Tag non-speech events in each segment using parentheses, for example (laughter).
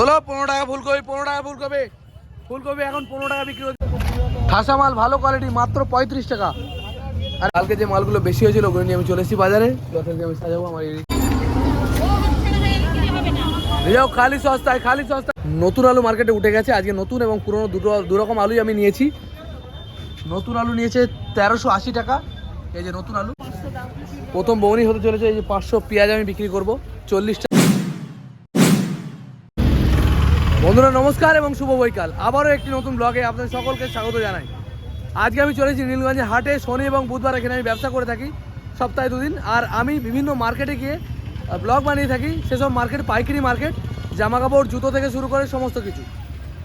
তোলো পনেরো টাকা ফুলকপি পনেরো টাকা ফুলকপি ফুলকপি এখন পনেরো টাকা বিক্রি হচ্ছে। ঠাসা মাল ভালো কোয়ালিটি মাত্র পঁয়ত্রিশ টাকা। আর কালকে যে মালগুলো বেশি হয়েছিল ওগুলো নিয়ে আমি চলে এসেছি বাজারে। আমি সাজাবো আমার খালি সস্তায় খালি সস্তায়। নতুন আলু মার্কেটে উঠে গেছে আজকে নতুন এবং পুরনো দুটো দুরকম আলুই আমি নিয়েছি। নতুন আলু নিয়েছে তেরোশো আশি টাকা এই যে নতুন আলু। প্রথম বৌনি হতে চলেছে এই যে পাঁচশো পেঁয়াজ আমি বিক্রি করব চল্লিশ বন্ধুরা, নমস্কার এবং শুভ বৈকাল। আবারও একটি নতুন ব্লগে আপনাদের সকলকে স্বাগত জানাই। আজকে আমি চলেছি নীলগঞ্জে হাটে। শনি এবং বুধবার এখানে আমি ব্যবসা করে থাকি সপ্তাহে দুদিন। আর আমি বিভিন্ন মার্কেটে গিয়ে ব্লগ বানিয়ে থাকি। সেসব মার্কেট, পাইকারি মার্কেট জামা কাপড় জুতো থেকে শুরু করে সমস্ত কিছু।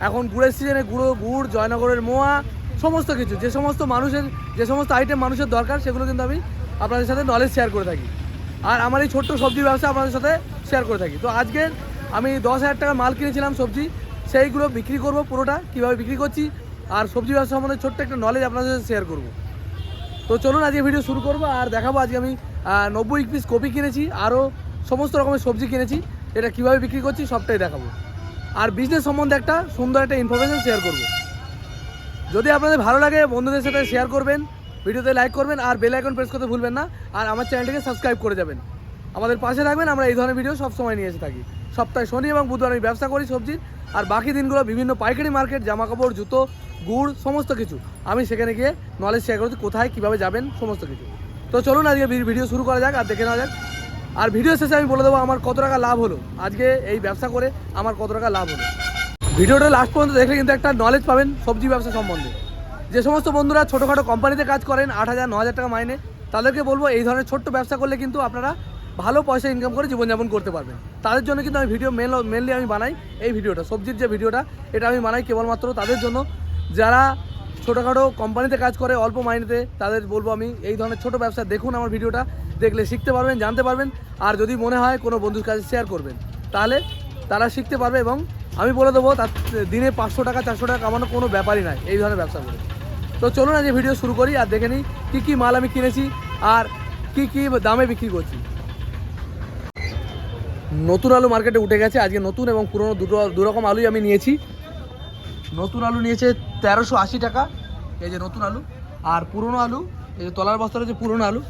এখন গুড়ের সিজনে গুঁড়ো, গুড়, জয়নগরের মোয়া, সমস্ত কিছু। যে সমস্ত মানুষের, যে সমস্ত আইটেম মানুষের দরকার, সেগুলো কিন্তু আমি আপনাদের সাথে নলেজ শেয়ার করে থাকি। আর আমার এই ছোট্ট সবজি ব্যবসা আপনাদের সাথে শেয়ার করে থাকি। তো আজকে আমি দশ হাজার টাকা মাল কিনেছিলাম সবজি, সেইগুলো বিক্রি করব পুরোটা, কীভাবে বিক্রি করছি, আর সবজি ব্যবসা সম্বন্ধে ছোট্ট একটা নলেজ আপনাদের সাথে শেয়ার করব। তো চলুন আজকে ভিডিও শুরু করব, আর দেখাবো আজকে আমি নব্বই পিস কপি কিনেছি আরও সমস্ত রকমের সবজি কিনেছি, এটা কীভাবে বিক্রি করছি সবটাই দেখাবো। আর বিজনেস সম্বন্ধে একটা সুন্দর একটা ইনফরমেশন শেয়ার করব। যদি আপনাদের ভালো লাগে, বন্ধুদের সাথে শেয়ার করবেন ভিডিওতে লাইক করবেন, আর বেল আইকন প্রেস করতে ভুলবেন না, আর আমার চ্যানেলটিকে সাবস্ক্রাইব করে যাবেন। আমাদের পাশে থাকবেন, আমরা এই ধরনের ভিডিও সব সময় নিয়ে এসে থাকি। সপ্তাহে শনি এবং বুধবার আমি ব্যবসা করি সবজির আর বাকি দিনগুলো বিভিন্ন পাইকারি মার্কেট জামা কাপড় জুতো, গুড়, সমস্ত কিছু। আমি সেখানে গিয়ে নলেজ শেয়ার করছি, কোথায়, কীভাবে যাবেন, সমস্ত কিছু। তো চলুন আজকে ভিডিও শুরু করা যাক আর দেখে নেওয়া যাক। আর ভিডিও শেষে আমি বলে দেবো আমার কত টাকা লাভ হলো। আজকে এই ব্যবসা করে আমার কত টাকা লাভ হলো। ভিডিওটা লাস্ট পর্যন্ত দেখলে কিন্তু একটা নলেজ পাবেন সবজি ব্যবসা সম্বন্ধে। যে সমস্ত বন্ধুরা ছোটোখাটো কোম্পানিতে কাজ করেন, আট হাজার, ন হাজার টাকা মাইনে, তাদেরকে বলব এই ধরনের ছোট্ট ব্যবসা করলে কিন্তু আপনারা ভালো পয়সা ইনকাম করে জীবনযাপন করতে পারবেন তাদের জন্য কিন্তু আমি ভিডিও মেন মেনলি আমি বানাই এই ভিডিওটা সবজির যে ভিডিওটা এটা আমি বানাই কেবলমাত্র তাদের জন্য। যারা ছোটোখাটো কোম্পানিতে কাজ করে, অল্প মাইনেতে, তাদের বলব আমি, এই ধরনের ছোট ব্যবসা দেখুন আমার ভিডিওটা দেখলে শিখতে পারবেন, জানতে পারবেন। আর যদি মনে হয় কোনো বন্ধুর কাছে শেয়ার করবেন, তাহলে তারা শিখতে পারবে এবং আমি বলে দেবো, তার দিনে পাঁচশো টাকা, চারশো টাকা কামানো কোনো ব্যাপারই নয় এই ধরনের ব্যবসা করে। তো চলুন আজ ভিডিও শুরু করি আর দেখে নিই কী কী মাল আমি কিনেছি আর কি কি দামে বিক্রি করছি। নতুন আলু মার্কেটে উঠে গেছে। আজকে নতুন এবং পুরনো দুটো, দুরকম আলুই আমি নিয়েছি। নতুন আলু নিয়েছে তেরোশো আশি টাকা, এই যে নতুন আলু। আর পুরনো আলু, এই যে তলার বস্তা রয়েছে পুরনো আলু।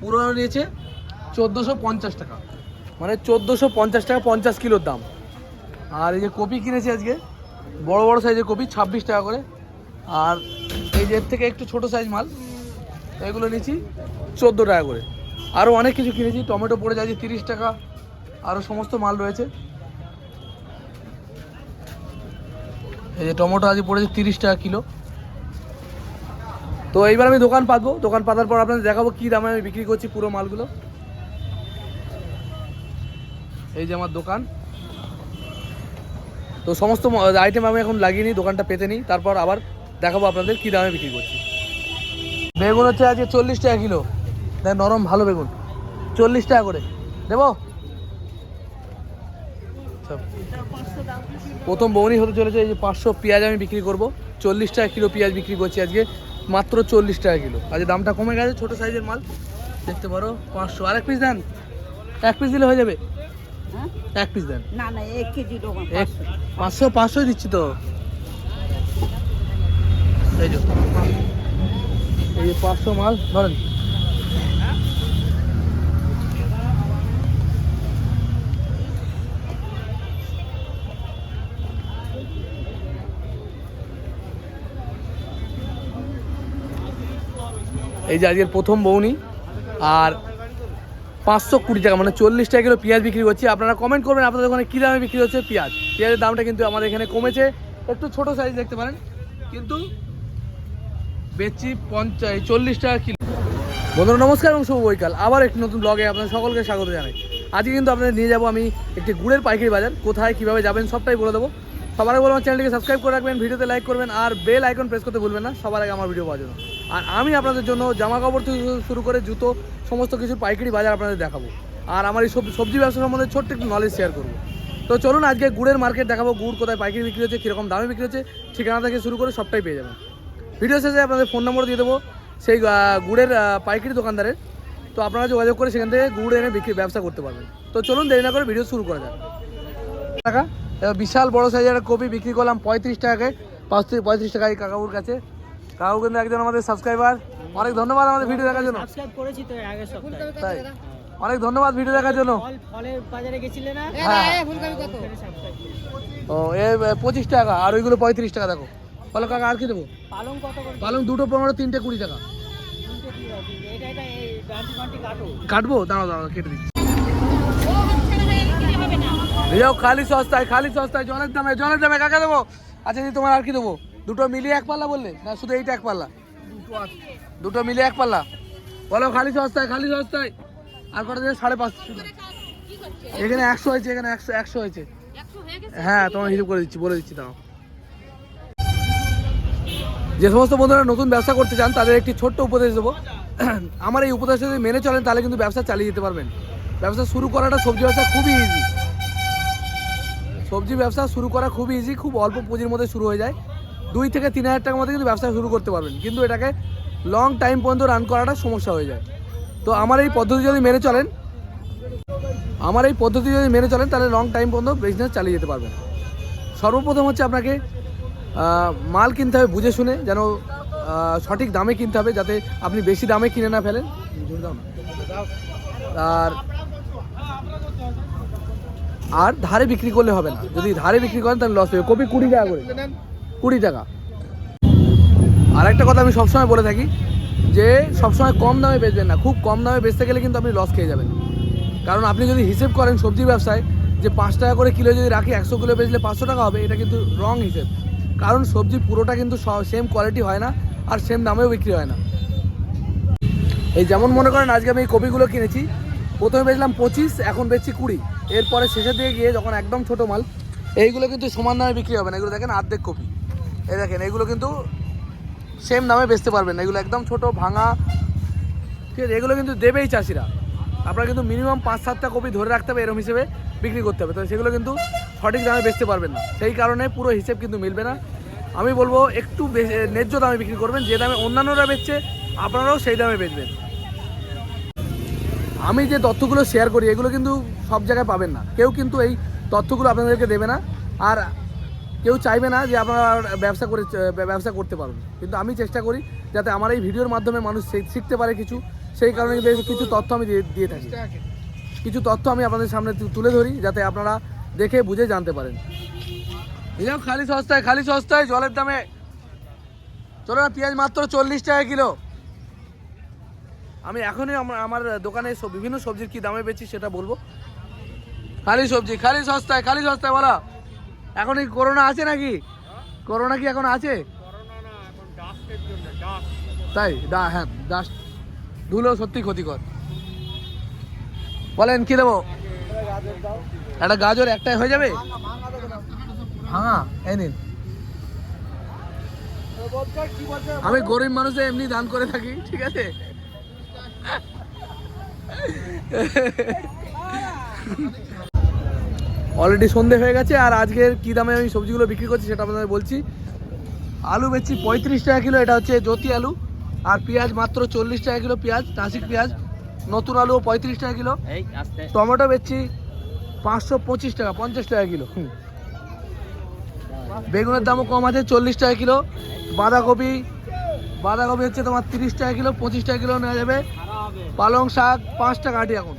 পুরনো আলু নিয়েছে চোদ্দোশো পঞ্চাশ টাকা। মানে চোদ্দোশো পঞ্চাশ টাকা পঞ্চাশ কিলোর দাম। আর এই যে কপি কিনেছি আজকে, বড় বড় সাইজের কপি, ছাব্বিশ টাকা করে। আর এই যে এর থেকে একটু ছোট সাইজ মাল, এগুলো নিয়েছি চোদ্দ টাকা করে। আরও অনেক কিছু কিনেছি, টমেটো পড়ে যাচ্ছে তিরিশ টাকা। আরও সমস্ত মাল রয়েছে। এই যে টমেটো আজ পড়েছে তিরিশ টাকা কিলো। তো এইবার আমি দোকান পাতবো দোকান পাতার পর আপনাদের দেখাবো কী দামে আমি বিক্রি করছি পুরো মালগুলো। এই যে আমার দোকান। তো সমস্ত আইটেম আমি এখন লাগিয়ে নিই, দোকানটা পেতে নিই। তারপর আবার দেখাবো আপনাদের কী দামে বিক্রি করছি। বেগুন হচ্ছে আজকে চল্লিশ টাকা কিলো। নরম, ভালো বেগুন। চল্লিশ টাকা করে। দেবো? আচ্ছা। প্রথম বৌনি হতে চলেছে এই যে পাঁচশো পেঁয়াজ আমি বিক্রি করব। চল্লিশ টাকা কিলো পেঁয়াজ বিক্রি করছি আজকে। মাত্র চল্লিশ টাকা কিলো। আজকে দামটা কমে গেছে ছোটো সাইজের মাল। দেখতে পারো পাঁচশো। আর এক পিস দেন। এক পিস দিলে হয়ে যাবে। হ্যাঁ? এক পিস দেন। না না এক কেজি পাঁচশো। পাঁচশোই দিচ্ছি তো। এই যে পাঁচশো মাল ধরেন। এই যে আজকের প্রথম বৌনি, আর পাঁচশো কুড়ি টাকা মানে চল্লিশ টাকা কিলো পেঁয়াজ বিক্রি করছি। আপনারা কমেন্ট করবেন, আপনাদের ওখানে কী দামে বিক্রি হচ্ছে পেঁয়াজ। পেঁয়াজের দামটা কিন্তু আমাদের এখানে কমেছে, একটু ছোট সাইজ দেখতে পারেন, কিন্তু বেচছি পঞ্চাশ চল্লিশ টাকা কিলো। বন্ধুরা, নমস্কার এবং শুভ বৈকাল। আবার একটি নতুন ব্লগে আপনাদের সকলকে স্বাগত জানাই। আজকে কিন্তু আপনাদের নিয়ে যাব আমি একটি গুড়ের পাইকারি বাজার, কোথায়, কীভাবে যাবেন, সবটাই বলে দেবো। সবার আগে বলব আমার চ্যানেলটিকে সাবস্ক্রাইব করে রাখবেন, ভিডিওতে লাইক করবেন, আর বেল আইকন প্রেস করতে ভুলবেন না, সবার আগে আমার ভিডিও পাওয়ার জন্য। আর আমি আপনাদের জন্য জামা কাপড় থেকে শুরু- করে জুতো, সমস্ত কিছু পাইকারি বাজার আপনাদের দেখাবো। আর আমার এই সব- সবজি ব্যবসা সম্বন্ধে ছোট্ট একটু নলেজ শেয়ার করব। তো চলুন আজকে গুড়ের মার্কেট দেখাবো, গুড় কোথায় পাইকারি বিক্রি হচ্ছে, কীরকম দামে বিক্রি হচ্ছে, ঠিকানা থেকে শুরু করে সবটাই পেয়ে যাবেন। ভিডিও শেষে আপনাদের ফোন নম্বর দিয়ে দেবো, সেই গুড়ের পাইকারি দোকানদারের। তো আপনারা যোগাযোগ করে সেখান থেকে গুড় এনে বিক্রি ব্যবসা করতে পারবেন। তো চলুন দেরি না করে ভিডিও শুরু করা যাক। টাকা বিশাল বড় সাইজের কপি বিক্রি করলাম পঁয়ত্রিশ টাকায়, পাঁচ থেকে পঁয়ত্রিশ টাকায় কাকাবুর কাছে। কাকু কিন্তু একজন আমাদের সাবস্ক্রাইবার অনেক ধন্যবাদ আমাদের ভিডিও দেখার জন্য। সাবস্ক্রাইব করেছি তো এর সপ্তাহে। তাই। অনেক ধন্যবাদ ভিডিও দেখার জন্য। ফলের বাজারে গেছিলে না? হ্যাঁ ওখানে সাবস্ক্রাইব ও এ পঁচিশ টাকা আর ওইগুলো পঁয়ত্রিশ টাকা দেখো। বলো কাকা আর কি দেবো? পালং কত পালং দুটো পনেরো তিনটে কুড়ি টাকা। কাটবো? দাঁড়াও দাঁড়াও কেটে দিচ্ছি। যাও খালি সস্তায় খালি সস্তায় জলের দামে জলের দামে কাকা দেবো? আচ্ছা দিদি তোমার আর কি দেবো? দুটো মিলিয়ে এক পাল্লা বললে? না শুধু এইটা এক পাল্লা? দুটো মিলিয়ে এক পাল্লা? বলো খালি সস্তায় খালি সস্তায়। আর কটা দিয়ে সাড়ে পাঁচশো। এখানে একশো হয়েছে এখানে একশো একশো হয়েছে। হ্যাঁ তোমার হিসেব করে দিচ্ছি বলে দিচ্ছি দাঁড়াও। যে সমস্ত বন্ধুরা নতুন ব্যবসা করতে চান তাদের একটি ছোট্ট উপদেশ দেবো। (clears throat) আমার এই উপদেশ যদি মেনে চলেন তাহলে কিন্তু ব্যবসা চালিয়ে যেতে পারবেন। ব্যবসা শুরু করাটা সবজি ব্যবসা খুবই ইজি সবজি ব্যবসা শুরু করা খুবই ইজি খুব অল্প পুঁজির মধ্যে শুরু হয়ে যায়। দুই থেকে তিন হাজার টাকার মধ্যে কিন্তু ব্যবসা শুরু করতে পারবেন। কিন্তু এটাকে লং টাইম পর্যন্ত রান করাটা সমস্যা হয়ে যায়। তো আমার এই পদ্ধতি যদি মেনে চলেন, আমার এই পদ্ধতি যদি মেনে চলেন, তাহলে লং টাইম পর্যন্ত বিজনেস চালিয়ে যেতে পারবেন। সর্বপ্রথম হচ্ছে আপনাকে মাল কিনতে হবে বুঝে শুনে, যেন সঠিক দামে কিনতে হবে, যাতে আপনি বেশি দামে কিনে না ফেলেন। আর আর ধারে বিক্রি করলে হবে না। যদি ধারে বিক্রি করেন, তাহলে লস হবে কপি কুড়ি টাকা করে। কুড়ি টাকা। আর একটা কথা আমি সবসময় বলে থাকি যে, সবসময় কম দামে বেচবেন না। খুব কম দামে বেচতে গেলে কিন্তু আপনি লস খেয়ে যাবেন। কারণ আপনি যদি হিসেব করেন সবজি ব্যবসায় যে, পাঁচ টাকা করে কিলো যদি রাখি, একশো কিলো বেচলে পাঁচশো টাকা হবে, এটা কিন্তু রং হিসেব। কারণ সবজি পুরোটা কিন্তু সেম কোয়ালিটি হয় না আর সেম দামেও বিক্রি হয় না। এই যেমন মনে করেন, আজকে আমি এই কপিগুলো কিনেছি। প্রথমে বেচলাম পঁচিশ, এখন বেচছি কুড়ি। এরপরে শেষের দিকে গিয়ে যখন একদম ছোটো মাল, এইগুলো কিন্তু সমান দামে বিক্রি হবে না। এগুলো দেখেন অর্ধেক কপি। এই দেখেন, এগুলো কিন্তু সেম দামে বেচতে পারবেন। না এগুলো একদম ছোট, ভাঙা। ঠিক আছে, এগুলো কিন্তু দেবেই চাষিরা। আপনারা কিন্তু মিনিমাম পাঁচ, সাতটা কপি ধরে রাখতে হবে এরকম হিসেবে বিক্রি করতে হবে। তো সেগুলো কিন্তু সঠিক দামে বেচতে পারবেন না। সেই কারণে পুরো হিসেব কিন্তু মিলবে না। আমি বলব, একটু ন্যায্য দামে বিক্রি করবেন। যে দামে অন্যান্যরা বেচছে, আপনারাও সেই দামে বেচবেন। আমি যে তথ্যগুলো শেয়ার করি, এগুলো কিন্তু সব জায়গায় পাবেন না। কেউ কিন্তু এই তথ্যগুলো আপনাদেরকে দেবে না। আর কেউ চাইবে না যে আপনারা ব্যবসা করে, ব্যবসা করতে পারবেন কিন্তু আমি চেষ্টা করি যাতে আমার এই ভিডিওর মাধ্যমে মানুষ শিখতে পারে কিছু। সেই কারণে কিছু তথ্য আমি দিয়ে থাকি। কিছু তথ্য আমি আপনাদের সামনে তুলে ধরি যাতে আপনারা দেখে বুঝে জানতে পারেন। খালি সস্তায় খালি সস্তায় জলের দামে। চলো না, পেঁয়াজ মাত্র চল্লিশ টাকা কিলো। আমি এখনই আমার দোকানে বিভিন্ন সবজির কি দামে বেচি সেটা বলব। খালি সবজি, খালি সস্তায় খালি সস্তায় বলা। এখন এই করোনা আছে নাকি? করোনা কি এখন আছে? তাই? ডা হ্যাঁ ডাস্ট ধুলো সত্যি ক্ষতিকর। বলেন কি দেবো? একটা গাজর একটাই হয়ে যাবে? ভাঙা এই নিন। আমি গরিব মানুষে এমনি দান করে থাকি ঠিক আছে? (laughs) (laughs) অলরেডি সন্ধে হয়ে গেছে আর আজকের কী দামে আমি সবজিগুলো বিক্রি করছি সেটা আপনাদের বলছি। আলু বেচছি পঁয়ত্রিশ টাকা কিলো এটা হচ্ছে জ্যোতি আলু। আর পেঁয়াজ মাত্র চল্লিশ টাকা কিলো পেঁয়াজ নাসিক পেঁয়াজ। নতুন আলু পঁয়ত্রিশ টাকা কিলো। টমেটো বেচছি পাঁচশো পঁচিশ টাকা পঞ্চাশ টাকা কিলো। বেগুনের দামও কম আছে চল্লিশ টাকা কিলো। বাঁধাকপি বাঁধাকপি হচ্ছে তোমার তিরিশ টাকা কিলো পঁচিশ টাকা কিলো নেওয়া যাবে। পালং শাক পাঁচ টাকা আটি এখন।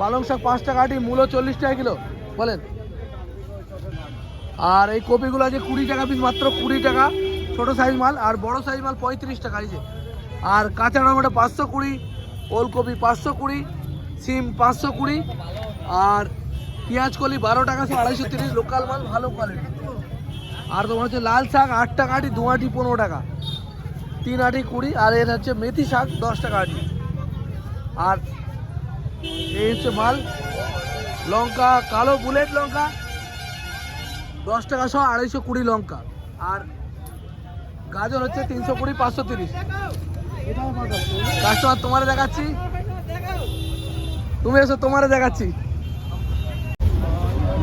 পালং শাক পাঁচ টাকা আটি মূলো চল্লিশ টাকা কিলো। বলেন। আর এই কপিগুলো আছে কুড়ি টাকা পিস মাত্র কুড়ি টাকা। ছোটো সাইজ মাল আর বড় সাইজ মাল পঁয়ত্রিশ টাকা যে। আর কাঁচা টমেটো পাঁচশো কুড়ি, ওলকপি পাঁচশো কুড়ি, সিম পাঁচশো কুড়ি, আর পেঁয়াজ কলি বারো টাকা, সে আড়াইশো তিরিশ লোকাল মাল, ভালো কোয়ালিটি আর তোমার হচ্ছে লাল শাক আট টাকা আটি, দু আটি পনেরো টাকা। তিন আটি কুড়ি, আর এর হচ্ছে মেথি শাক দশ টাকা আটি। আর এই হচ্ছে মাল, লঙ্কা, কালো বুলেট লঙ্কা দশ টাকা সহ আড়াইশো কুড়ি লঙ্কা। আর গাজর হচ্ছে তিনশো কুড়ি, পাঁচশো তিরিশ। কাস্টমার তোমারে দেখাচ্ছি। তুমি এসো, তোমারে দেখাচ্ছি।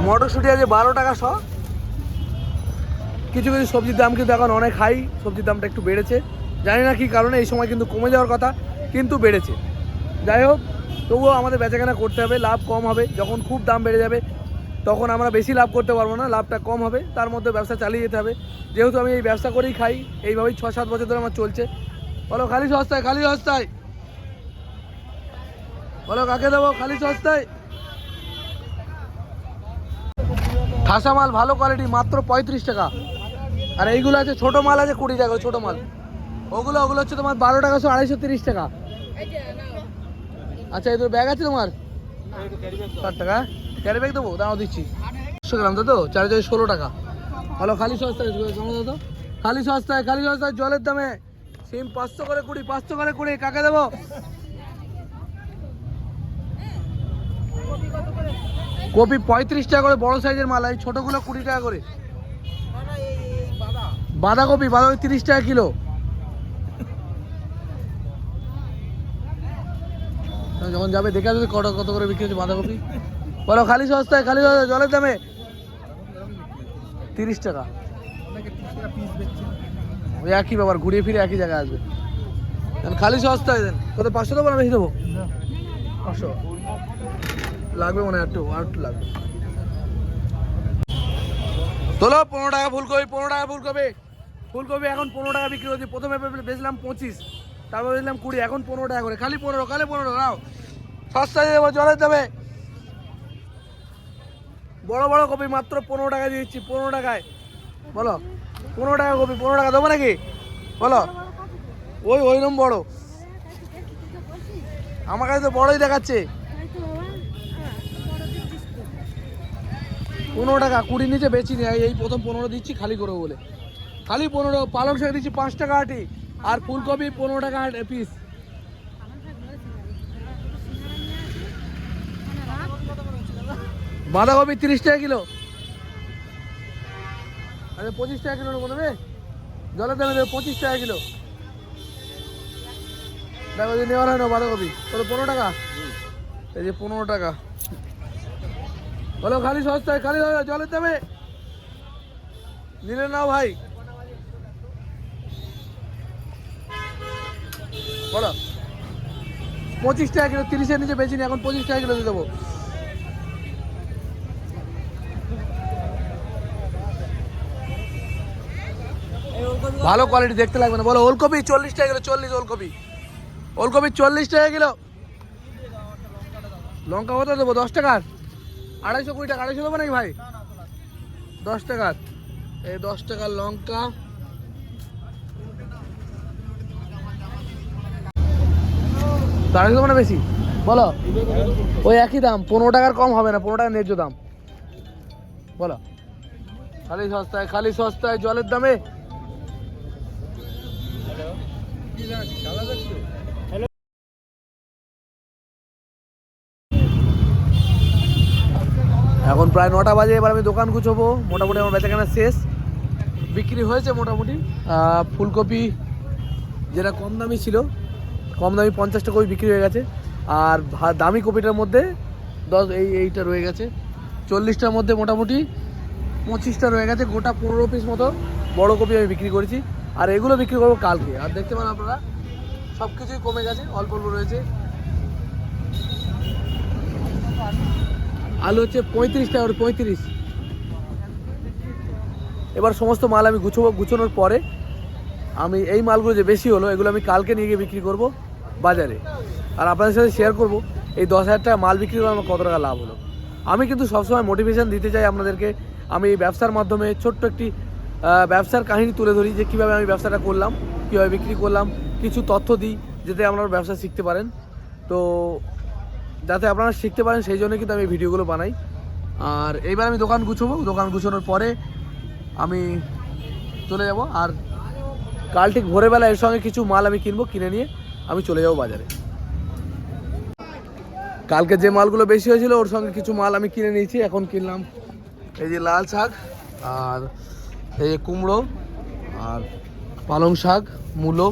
মটরশুঁটি আছে বারো টাকা শ কিছু কিছু সবজির দাম কিন্তু এখন অনেক হাই, সবজির দামটা একটু বেড়েছে। জানি না কী কারণে, এই সময় কিন্তু কমে যাওয়ার কথা, কিন্তু বেড়েছে। যাই হোক, তবুও আমাদের বেচাকেনা করতে হবে, লাভ কম হবে, যখন খুব দাম বেড়ে যাবে তখন আমরা বেশি লাভ করতে পারব না, লাভটা কম হবে, তার মধ্যে ব্যবসা চালিয়ে যেতে হবে। যেহেতু আমি এই ব্যবসা করেই খাই, এইভাবেই ছ সাত বছর ধরে আমার চলছে। বলো, খালি সস্তায় খালি সস্তায়। বলো, কাকে দেবো, খালি সস্তায়? ঠাসা মাল, ভালো কোয়ালিটি মাত্র পঁয়ত্রিশ টাকা। আর এইগুলো আছে, ছোট মাল আছে কুড়ি টাকা ছোট মাল। ওগুলো ওগুলো হচ্ছে তোমার বারো টাকা শো আড়াইশো তিরিশ টাকা। আচ্ছা এই তোর ব্যাগ আছে তোমার? ষাট টাকা? ক্যারি ব্যাগ দেবো? দাও দিচ্ছি। একশো গ্রাম তো তো চার চার ষোলো টাকা। ভালো, খালি সস্তায় দাদা? খালি সস্তায় খালি সস্তায়, জলের দামে। সিম পাঁচশো করে কুড়ি, পাঁচশো করে কুড়ি, কাকে দেবো? কপি পঁয়ত্রিশ টাকা করে, বড় সাইজের মাল, এই ছোটোগুলো কুড়ি টাকা করে। বাঁধাকপি বাঁধাকপি তিরিশ টাকা কিলো। যখন যাবে, দেখে আসবে কত কত করে বিক্রি হচ্ছে বাঁধাকপি। বলো, খালি সস্তায় খালি সস্তায় জলের দামে? তিরিশ টাকা। ওই একই ব্যাপার, ঘুরিয়ে ফিরে একই জায়গায় আসবে। খালি সস্তায় দেন। কত পাঁচশো দেবো না বেশি দেবো? পাঁচশো। লাগবে মনে হয় একটু, আর একটু লাগবে। তোলো, পনেরো টাকা ফুলকপি পনেরো টাকা ফুলকপি ফুলকপি এখন পনেরো টাকা বিক্রি হচ্ছে। প্রথমে বেচলাম পঁচিশ, তারপর বেচলাম কুড়ি, এখন পনেরো টাকা করে। খালি পনেরো খালি পনেরো, নাও। সস্তায় দেবো, জলের দেবে বড় বড় কপি, মাত্র পনেরো টাকা দিচ্ছি, পনেরো টাকায়। বলো, পনেরো টাকা কপি, পনেরো টাকা দেবো নাকি? বলো, ওই ওই রকম বড়। আমার কাছে তো বড়ই দেখাচ্ছে। পনেরো টাকা কুড়ি নিচে বেচি নি এই প্রথম পনেরো দিচ্ছি খালি করে বলে। খালি পনেরো, পালং শাক দিচ্ছি পাঁচ টাকা আটি, আর ফুলকপি পনেরো টাকা পিস বাঁধাকপি তিরিশ টাকা কিলো। আরে পঁচিশ টাকা কিলো নেব নেবে জলের দামে দেবে পঁচিশ টাকা কিলো। দেখো যে নেওয়ার হয় না বাঁধাকপি কত পনেরো টাকা? এই যে পনেরো টাকা। বলো খালি সস্তায়, খালি জলের দামে। নিলে নাও ভাই। বলো। পঁচিশ টাকা কিলো, তিরিশের নিচে বেচিনি এখন পঁচিশ টাকা কিলো দিয়ে দেবো। ভালো কোয়ালিটি দেখতে লাগবে না। বলো, ওলকপি চল্লিশ টাকা কিলো, চল্লিশ ওলকপি। ওলকপি চল্লিশ টাকা কিলো। লঙ্কা কত দেবো? দশ টাকার? আড়াইশো কুড়ি টাকা, আড়াইশো দেবো নাকি ভাই? দশ টাকার। এই দশ টাকার লঙ্কা। আড়াইশো দেবো না বেশি? বলো, ওই একই দাম, পনেরো টাকার কম হবে না, পনেরো টাকার ন্যায্য দাম। বলো, খালি সস্তায় খালি সস্তায় জলের দামে প্রায় নটা বাজে, এবার আমি দোকান গুছবো। মোটামুটি আমার বেচাকেনা শেষ। বিক্রি হয়েছে মোটামুটি। ফুলকপি যেটা কম দামি ছিল, কম দামি পঞ্চাশটা কপি বিক্রি হয়ে গেছে। আর দামি কপিটার মধ্যে দশ এই এইটা রয়ে গেছে। চল্লিশটার মধ্যে মোটামুটি পঁচিশটা রয়ে গেছে, গোটা পনেরো পিস মতো বড় কপি আমি বিক্রি করেছি। আর এগুলো বিক্রি করব কালকে। আর দেখতে পান আপনারা সব কিছুই কমে গেছে, অল্প অল্প রয়েছে। আলু হচ্ছে পঁয়ত্রিশ টাকা পঁয়ত্রিশ। এবার সমস্ত মাল আমি গুছবো, গুছানোর পরে আমি এই মালগুলো যে বেশি হলো, এগুলো আমি কালকে নিয়ে গিয়ে বিক্রি করব বাজারে। আর আপনাদের সাথে শেয়ার করব, এই দশ হাজার টাকা মাল বিক্রি করে আমার কত টাকা লাভ হলো। আমি কিন্তু সবসময় মোটিভেশান দিতে চাই আপনাদেরকে। আমি এই ব্যবসার মাধ্যমে ছোট্ট একটি ব্যবসার কাহিনী তুলে ধরি যে কীভাবে আমি ব্যবসাটা করলাম, কীভাবে বিক্রি করলাম, কিছু তথ্য দিই, যাতে আপনারা ব্যবসা শিখতে পারেন। তো যাতে আপনারা শিখতে পারেন, সেই জন্য কিন্তু আমি ভিডিওগুলো বানাই। আর এইবার আমি দোকান গুছবো। দোকান গুছানোর পরে আমি চলে যাব। আর কাল ঠিক ভোরবেলা এর সঙ্গে কিছু মাল আমি কিনবো, কিনে নিয়ে আমি চলে যাব বাজারে। কালকে যে মালগুলো বেশি হয়েছিল, ওর সঙ্গে কিছু মাল আমি কিনে নিয়েছি। এখন কিনলাম এই যে লাল শাক আর এই যে কুমড়ো আর পালং শাক, মূলো।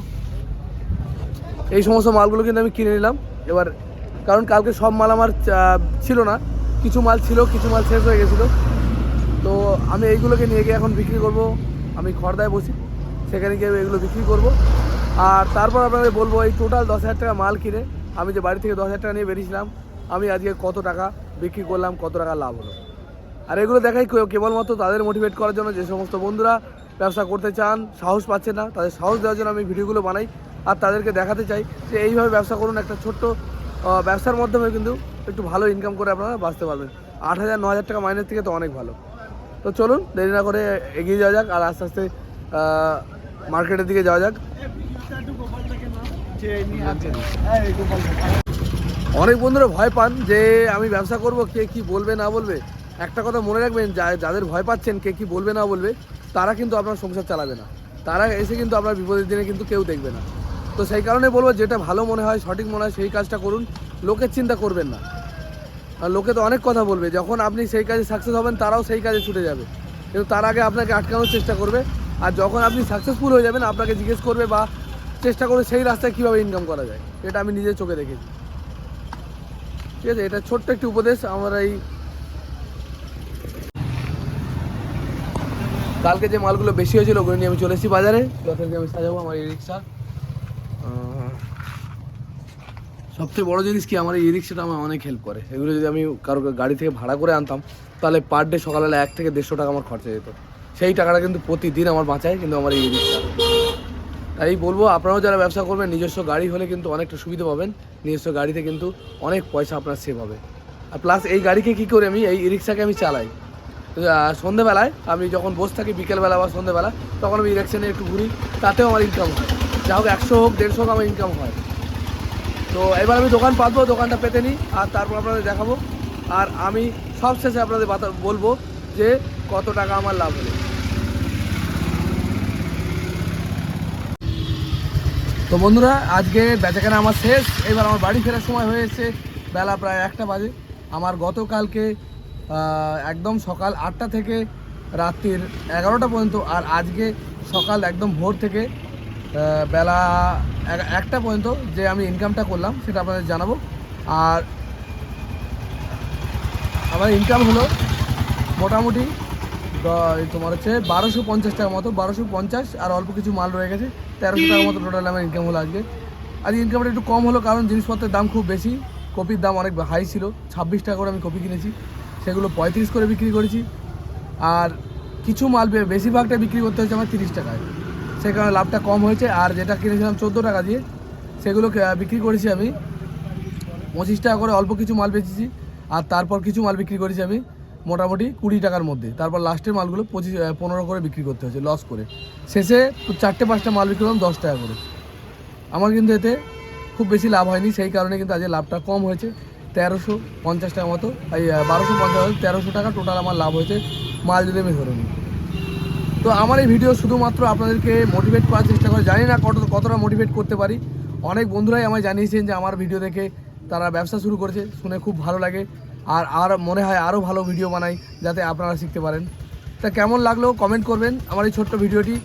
এই সমস্ত মালগুলো কিন্তু আমি কিনে নিলাম। এবার কারণ কালকে সব মাল আমার ছিল না। কিছু মাল ছিল, কিছু মাল শেষ হয়ে গেছিল। তো আমি এইগুলোকে নিয়ে গিয়ে এখন বিক্রি করব। আমি খড়দায় বসি, সেখানে গিয়ে এগুলো বিক্রি করব। আর তারপর আপনাদের বলব, এই টোটাল দশ হাজার টাকা মাল কিনে আমি যে বাড়ি থেকে দশ হাজার টাকা নিয়ে বেরিয়েছিলাম, আমি আজকে কত টাকা বিক্রি করলাম, কত টাকা লাভ হলো। আর এগুলো দেখাই কেবলমাত্র তাদের মোটিভেট করার জন্য যে সমস্ত বন্ধুরা ব্যবসা করতে চান, সাহস পাচ্ছে না, তাদের সাহস দেওয়ার জন্য আমি ভিডিওগুলো বানাই। আর তাদেরকে দেখাতে চাই যে এইভাবে ব্যবসা করুন, একটা ছোট্ট ব্যবসার মাধ্যমে কিন্তু একটু ভালো ইনকাম করে আপনারা বাঁচতে পারবেন। আট হাজার ন হাজার টাকা মাইনের থেকে তো অনেক ভালো। তো চলুন, দেরি না করে এগিয়ে যাওয়া যাক আর আস্তে আস্তে মার্কেটের দিকে যাওয়া যাক। অনেক বন্ধুরা ভয় পান যে আমি ব্যবসা করব, কে কি বলবে, না বলবে। একটা কথা মনে রাখবেন যাদের ভয় পাচ্ছেন কে কি বলবে, না বলবে, তারা কিন্তু আপনার সংসার চালাবে না। তারা এসে কিন্তু আপনার বিপদের দিনে কিন্তু কেউ দেখবে না। তো সেই কারণে বলব যেটা ভালো মনে হয়, সঠিক মনে হয়, সেই কাজটা করুন। লোকের চিন্তা করবেন না। আর লোকে তো অনেক কথা বলবে, যখন আপনি সেই কাজে সাকসেস হবেন, তারাও সেই কাজে ছুটে যাবে। কিন্তু তার আগে আপনাকে আটকানোর চেষ্টা করবে। আর যখন আপনি সাকসেসফুল হয়ে যাবেন, আপনাকে জিজ্ঞেস করবে বা চেষ্টা করবে সেই রাস্তায় কীভাবে ইনকাম করা যায়, এটা আমি নিজের চোখে দেখেছি। ঠিক আছে, এটা ছোট্ট একটি উপদেশ, আমার এই কালকে যে মালগুলো বেশি হয়েছিল, ওগুলো নিয়ে আমি চলে এসেছি বাজারে। যথারীতি আমি সাজাবো আমার এই রিক্সা। সবচেয়ে বড় জিনিস কি, আমার এই রিক্সাটা আমার অনেক হেল্প করে। এগুলো যদি আমি কারও গাড়ি থেকে ভাড়া করে আনতাম, তাহলে পার ডে সকালবেলা এক থেকে দেড়শো টাকা আমার খরচা যেত। সেই টাকাটা কিন্তু প্রতিদিন আমার বাঁচায় কিন্তু আমার এই রিক্সা তাই বলব, আপনারাও যারা ব্যবসা করবেন, নিজস্ব গাড়ি হলে কিন্তু অনেকটা সুবিধা পাবেন। নিজস্ব গাড়িতে কিন্তু অনেক পয়সা আপনার সেভ হবে। আর প্লাস এই গাড়িকে কী করে আমি, এই রিক্সাকে আমি চালাই। সন্ধেবেলায় আমি যখন বসে থাকি, বিকেলবেলা বা সন্ধেবেলা, তখন আমি ইলেকশনে একটু ঘুরি, তাতেও আমার ইনকাম হয়। যা হোক, একশো হোক, দেড়শো হোক, আমার ইনকাম হয়। তো এবার আমি দোকান পাতবো দোকানটা পেতে নিই, আর তারপর আপনাদের দেখাবো। আর আমি সব শেষে আপনাদের বলব যে কত টাকা আমার লাভ হলো। তো বন্ধুরা, আজকে বেচাকেনা আমার শেষ। এবার আমার বাড়ি ফেরার সময় হয়ে এসেছে। বেলা প্রায় একটা বাজে। আমার গতকালকে একদম সকাল আটটা থেকে রাত্রির এগারোটা পর্যন্ত, আর আজকে সকাল একদম ভোর থেকে বেলা এক- একটা পর্যন্ত যে আমি ইনকামটা করলাম, সেটা আপনাদের জানাব। আর আমার ইনকাম হলো মোটামুটি তোমার হচ্ছে বারোশো পঞ্চাশ টাকার মতো, বারোশো পঞ্চাশ আর অল্প কিছু মাল রয়ে গেছে। তেরোশো টাকার মতো টোটাল আমার ইনকাম হলো আজকে। আজ ইনকামটা একটু কম হলো কারণ জিনিসপত্রের দাম খুব বেশি। কপির দাম অনেক হাই ছিল। ছাব্বিশ টাকা করে আমি কপি কিনেছি। সেগুলো পঁয়ত্রিশ করে বিক্রি করেছি। আর কিছু মাল বেশিরভাগটা বিক্রি করতে হচ্ছে আমার তিরিশ টাকায়। সেই কারণে লাভটা কম হয়েছে, আর যেটা কিনেছিলাম চোদ্দ টাকা দিয়ে, সেগুলো বিক্রি করেছি আমি। পঁচিশ টাকা করে অল্প কিছু মাল বেচেছি, আর তারপর কিছু মাল বিক্রি করেছি আমি, মোটামুটি কুড়ি টাকার মধ্যে। তারপর লাস্টের মালগুলো পঁচিশ পনেরো করে বিক্রি করতে হয়েছে লস করে। শেষে চারটে পাঁচটা মাল বিক্রি করলাম দশ টাকা করে। আমার কিন্তু এতে খুব বেশি লাভ হয়নি, সেই কারণে কিন্তু আজকে লাভটা কম হয়েছে। তেরোশো পঞ্চাশ টাকা মতো, এই বারোশো পঞ্চাশ তেরোশো টাকা টোটাল আমার লাভ হয়েছে, মাল যদি আমি ধরে নিই। তো আমার এই ভিডিও শুধুমাত্র আপনাদেরকে মোটিভেট করার চেষ্টা করে, জানি না কত কতটা মোটিভেট করতে পারি। অনেক বন্ধুরাই আমায় জানিয়েছেন যে আমার ভিডিও দেখে তারা ব্যবসা শুরু করেছে, শুনে খুব ভালো লাগে। আর আর মনে হয় আরও ভালো ভিডিও বানাই, যাতে আপনারা শিখতে পারেন। তা কেমন লাগল কমেন্ট করবেন আমার এই ছোট্ট ভিডিওটি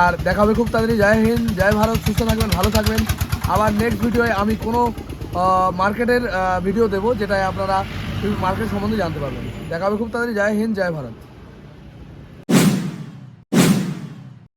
আর দেখা হবে খুব তাড়াতাড়ি। জয় হিন্দ, জয় ভারত, সুস্থ থাকবেন, ভালো থাকবেন। আবার নেক্সট ভিডিওয়ে আমি কোনো মার্কেটের ভিডিও দেবো, যেটায় আপনারা মার্কেট সম্বন্ধে জানতে পারবেন। দেখা হবে খুব তাড়াতাড়ি। জয় হিন্দ, জয় ভারত।